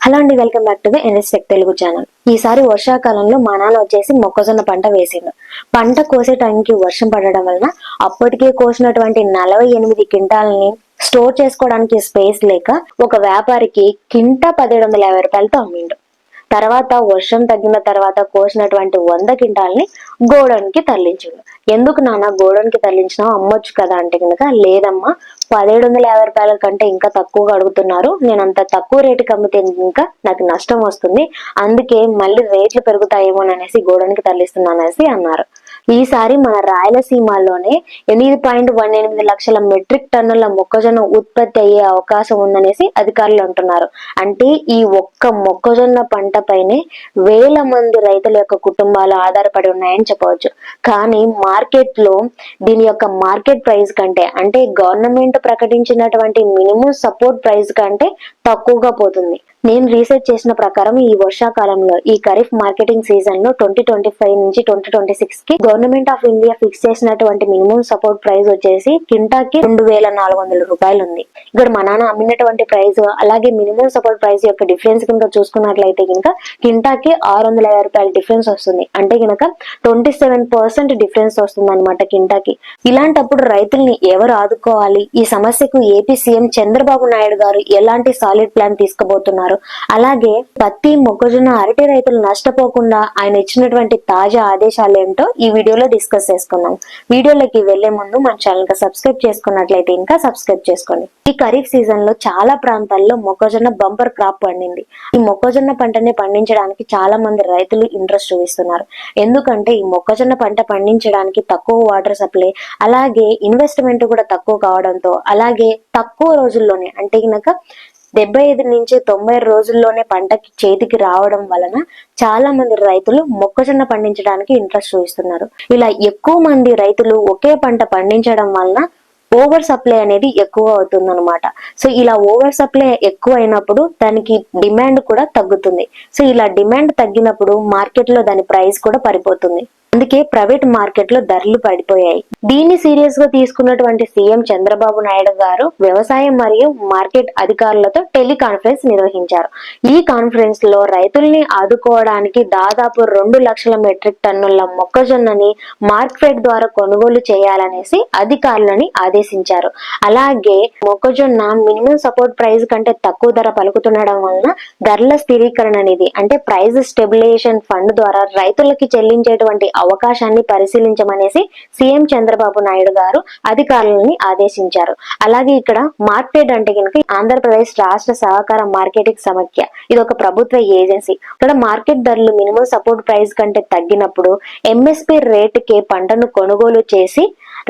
Hello అండి welcome back to the NS Tech Telugu channel. ఈసారి వర్షాకాలంలో మా నాన్న వచ్చేసి మొక్కజొన్న పంట వేసిండు. పంట కోసే టైంకి వర్షం పడడం వలన అప్పటికే కోసినటువంటి నలభై ఎనిమిది క్వింటాలని స్టోర్ చేసుకోవడానికి స్పేస్ లేక ఒక వ్యాపారికి కింట పదిహేడు వందల యాభై రూపాయలతో అమ్మిండు. తర్వాత వర్షం తగ్గిన తర్వాత కోసినటువంటి వంద క్వింటాల్ని గోడౌన్కి తరలించిండు. ఎందుకు నాన్న గోడౌన్కి తరలించినావు? అమ్మొచ్చు కదా అంటే కనుక లేదమ్మా. పదిహేడు వందల యాభై రూపాయల కంటే ఇంకా తక్కువగా అడుగుతున్నారు. నేను అంత తక్కువ రేటుకి అమ్మితే ఇంకా నాకు నష్టం వస్తుంది. అందుకే మళ్ళీ రేట్లు పెరుగుతాయేమో అనేసి గోడౌన్కి తరలిస్తున్నాను అనేసి అన్నారు. ఈసారి మన రాయలసీమలోనే ఎనిమిది పాయింట్ వన్ ఎనిమిది లక్షల మెట్రిక్ టన్నుల మొక్కజొన్న ఉత్పత్తి అయ్యే అవకాశం ఉందనేసి అధికారులు అంటున్నారు. అంటే ఈ ఒక్క మొక్కజొన్న పంట పైనే వేల మంది రైతుల యొక్క కుటుంబాలు ఆధారపడి ఉన్నాయని చెప్పవచ్చు. కానీ మార్కెట్లో దీని యొక్క మార్కెట్ ప్రైస్ కంటే అంటే గవర్నమెంట్ ప్రకటించినటువంటి మినిమం సపోర్ట్ ప్రైస్ కంటే తక్కువగా పోతుంది. నేను రీసెర్చ్ చేసిన ప్రకారం ఈ వర్షాకాలంలో ఈ ఖరీఫ్ మార్కెటింగ్ సీజన్లో ట్వంటీ ట్వంటీ ఫైవ్ నుంచి ట్వంటీ ట్వంటీ సిక్స్కి గవర్నమెంట్ ఆఫ్ ఇండియా ఫిక్స్ చేసినటువంటి మినిమం సపోర్ట్ ప్రైస్ వచ్చేసి కింటాకి రెండు వేల నాలుగు వందల రూపాయలు ఉంది ఇక్కడ మా నాన్న అమ్మినటువంటి ప్రైస్ అలాగే మినిమం సపోర్ట్ ప్రైస్ యొక్క డిఫరెన్స్ కనుక చూసుకున్నట్లయితే కనుక కింటాకి ఆరు వందల యాభై రూపాయల డిఫరెన్స్ వస్తుంది. అంటే కనుక ట్వంటీ సెవెన్ పర్సెంట్ డిఫరెన్స్ వస్తుంది అనమాట కింటాకి. ఇలాంటప్పుడు రైతుల్ని ఎవరు ఆదుకోవాలి? ఈ సమస్యకు ఏపీ సీఎం చంద్రబాబు నాయుడు గారు ఎలాంటి సాలిడ్ ప్లాన్ తీసుకోబోతున్నారు అలాగే పత్తి మొక్కజొన్న అరటి రైతులు నష్టపోకుండా ఆయన ఇచ్చినటువంటి తాజా ఆదేశాలు ఏంటో ఈ వీడియోలో డిస్కస్ చేసుకున్నాం వీడియోలోకి వెళ్ళే ముందు మన ఛానల్కి సబ్స్క్రైబ్ చేసుకున్నట్లయితే ఇంకా సబ్స్క్రైబ్ చేసుకోండి. ఈ ఖరీఫ్ సీజన్లో చాలా ప్రాంతాల్లో మొక్కజొన్న బంపర్ క్రాప్ పండింది. ఈ మొక్కజొన్న పంటని పండించడానికి చాలా మంది రైతులు ఇంట్రెస్ట్ చూపిస్తున్నారు. ఎందుకంటే ఈ మొక్కజొన్న పంట పండించడానికి తక్కువ వాటర్ సప్లై అలాగే ఇన్వెస్ట్మెంట్ కూడా తక్కువ కావడంతో అలాగే తక్కువ రోజుల్లోనే అంటే కనుక డెబ్బై ఐదు నుంచి తొంభై రోజుల్లోనే పంటకి చేతికి రావడం వలన చాలా మంది రైతులు మొక్కజొన్న పండించడానికి ఇంట్రెస్ట్ చూపిస్తున్నారు. ఇలా ఎక్కువ మంది రైతులు ఒకే పంట పండించడం వలన ఓవర్ సప్లై అనేది ఎక్కువ అవుతుంది అనమాట సో ఇలా ఓవర్ సప్లై ఎక్కువ అయినప్పుడు దానికి డిమాండ్ కూడా తగ్గుతుంది. సో ఇలా డిమాండ్ తగ్గినప్పుడు మార్కెట్లో దాని ప్రైస్ కూడా పడిపోతుంది. అందుకే ప్రైవేట్ మార్కెట్లో ధరలు పడిపోయాయి. దీన్ని సీరియస్గా తీసుకున్నటువంటి సీఎం చంద్రబాబు నాయుడు గారు వ్యవసాయం మరియు మార్కెట్ అధికారులతో టెలికాన్ఫరెన్స్ నిర్వహించారు. ఈ కాన్ఫరెన్స్లో రైతుల్ని ఆదుకోవడానికి దాదాపు రెండు లక్షల మెట్రిక్ టన్నుల మొక్కజొన్నని మార్కెట్ ద్వారా కొనుగోలు చేయాలనేసి అధికారులని ఆదేశించారు. అలాగే మొక్కజొన్న మినిమం సపోర్ట్ ప్రైస్ కంటే తక్కువ ధర పలుకుతుండడం వలన ధరల స్థిరీకరణ అనేది అంటే ప్రైస్ స్టెబిలైజేషన్ ఫండ్ ద్వారా రైతులకి చెల్లించేటువంటి అవకాశాన్ని పరిశీలించమనేసి సీఎం చంద్రబాబు నాయుడు గారు అధికారులని ఆదేశించారు. అలాగే ఇక్కడ మార్కెట్ అంటే కనుక ఆంధ్రప్రదేశ్ రాష్ట్ర సహకార మార్కెటింగ్ సమఖ్య ఇది ఒక ప్రభుత్వ ఏజెన్సీ. ఇక్కడ మార్కెట్ ధరలు మినిమం సపోర్ట్ ప్రైస్ కంటే తగ్గినప్పుడు ఎంఎస్పి రేటుకే పంటను కొనుగోలు చేసి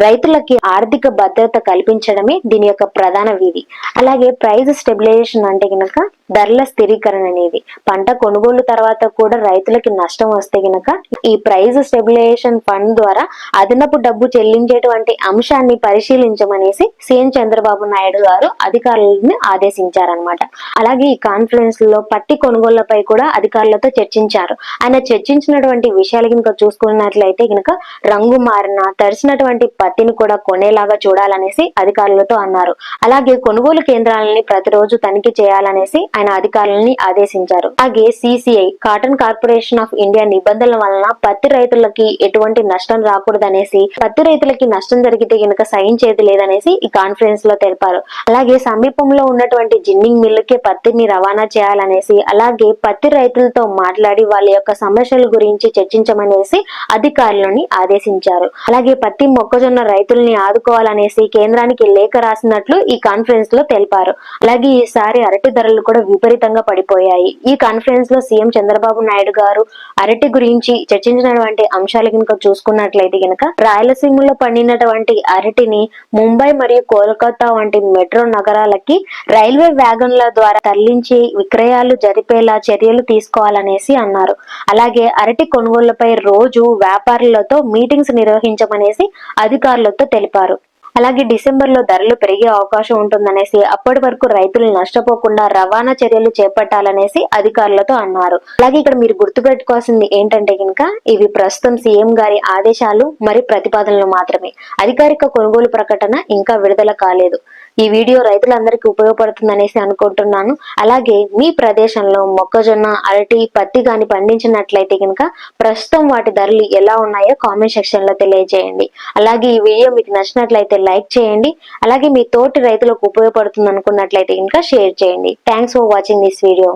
రైతులకి ఆర్థిక భద్రత కల్పించడమే దీని యొక్క ప్రధాన విధి. అలాగే ప్రైస్ స్టెబిలైజేషన్ అంటే కనుక ధరల స్థిరీకరణ అనేది పంట కొనుగోలు తర్వాత కూడా రైతులకి నష్టం వస్తే గనక ఈ ప్రైస్ స్టెబిలైజేషన్ ఫండ్ ద్వారా అదనపు డబ్బు చెల్లించేటువంటి అంశాన్ని పరిశీలించమనేసి సీఎం చంద్రబాబు నాయుడు గారు అధికారులను ఆదేశించారనమాట అలాగే ఈ కాన్ఫరెన్స్లో పట్టి కొనుగోళ్ళపై కూడా అధికారులతో చర్చించారు. ఆయన చర్చించినటువంటి విషయాలు కనుక చూసుకున్నట్లయితే కనుక రంగు మారిన తడిసినటువంటి పత్తిని కూడా కొనేలాగా చూడాలనేసి అధికారులతో అన్నారు. అలాగే కొనుగోలు కేంద్రాలని ప్రతిరోజు తనిఖీ చేయాలనేసి ఆయన అధికారులని ఆదేశించారు. అలాగే CCI cotton corporation of India నిబంధనల వలన పత్తి రైతులకి ఎటువంటి నష్టం రాకూడదనేసి పత్తి రైతులకి నష్టం జరిగితే గనుక సహించేది లేదనేసి ఈ కాన్ఫరెన్స్లో తెలిపారు. అలాగే సమీపంలో ఉన్నటువంటి జిన్నింగ్ మిల్లుకే పత్తిని రవాణా చేయాలనేసి అలాగే పత్తి రైతులతో మాట్లాడి వాళ్ళ యొక్క సమస్యల గురించి చర్చించమనేసి అధికారులని ఆదేశించారు. అలాగే పత్తి మొక్కజొన్న రైతుల్ని ఆదుకోవాలనేసి కేంద్రానికి లేఖ రాసినట్లు ఈ కాన్ఫరెన్స్లో తెలిపారు. అలాగే ఈసారి అరటి ధరలు కూడా విపరీతంగా పడిపోయాయి. ఈ కాన్ఫరెన్స్లో సీఎం చంద్రబాబు నాయుడు గారు అరటి గురించి చర్చించినటువంటి అంశాలు కనుక చూసుకున్నట్లయితే కనుక రాయలసీమలో పండినటువంటి అరటిని ముంబై మరియు కోల్కతా వంటి మెట్రో నగరాలకి రైల్వే వ్యాగన్ల ద్వారా తరలించి విక్రయాలు జరిపేలా చర్యలు తీసుకోవాలనేసి అన్నారు. అలాగే అరటి కొనుగోళ్ళపై రోజు వ్యాపారులతో మీటింగ్స్ నిర్వహించమనేసి అధికారులతో తెలిపారు. అలాగే డిసెంబర్లో ధరలు పెరిగే అవకాశం ఉంటుందనేసి అప్పటి వరకు రైతులు నష్టపోకుండా రవాణా చర్యలు చేపట్టాలనేసి అధికారులతో అన్నారు. అలాగే ఇక్కడ మీరు గుర్తుపెట్టుకోవాల్సింది ఏంటంటే కనుక ఇవి ప్రస్తుతం సీఎం గారి ఆదేశాలు మరి ప్రతిపాదనలు మాత్రమే. అధికారిక కొనుగోలు ప్రకటన ఇంకా విడుదల కాలేదు. ఈ వీడియో రైతులందరికీ ఉపయోగపడుతుంది అనేసి అనుకుంటున్నాను. అలాగే మీ ప్రదేశంలో మొక్కజొన్న అరటి పత్తి గాని పండించినట్లయితే కనుక ప్రస్తుతం వాటి ధరలు ఎలా ఉన్నాయో కామెంట్ సెక్షన్లో తెలియజేయండి. అలాగే ఈ వీడియో మీకు నచ్చినట్లయితే లైక్ చేయండి. అలాగే మీ తోటి రైతులకు ఉపయోగపడుతుంది అనుకున్నట్లయితే కనుక షేర్ చేయండి. Thanks for watching this video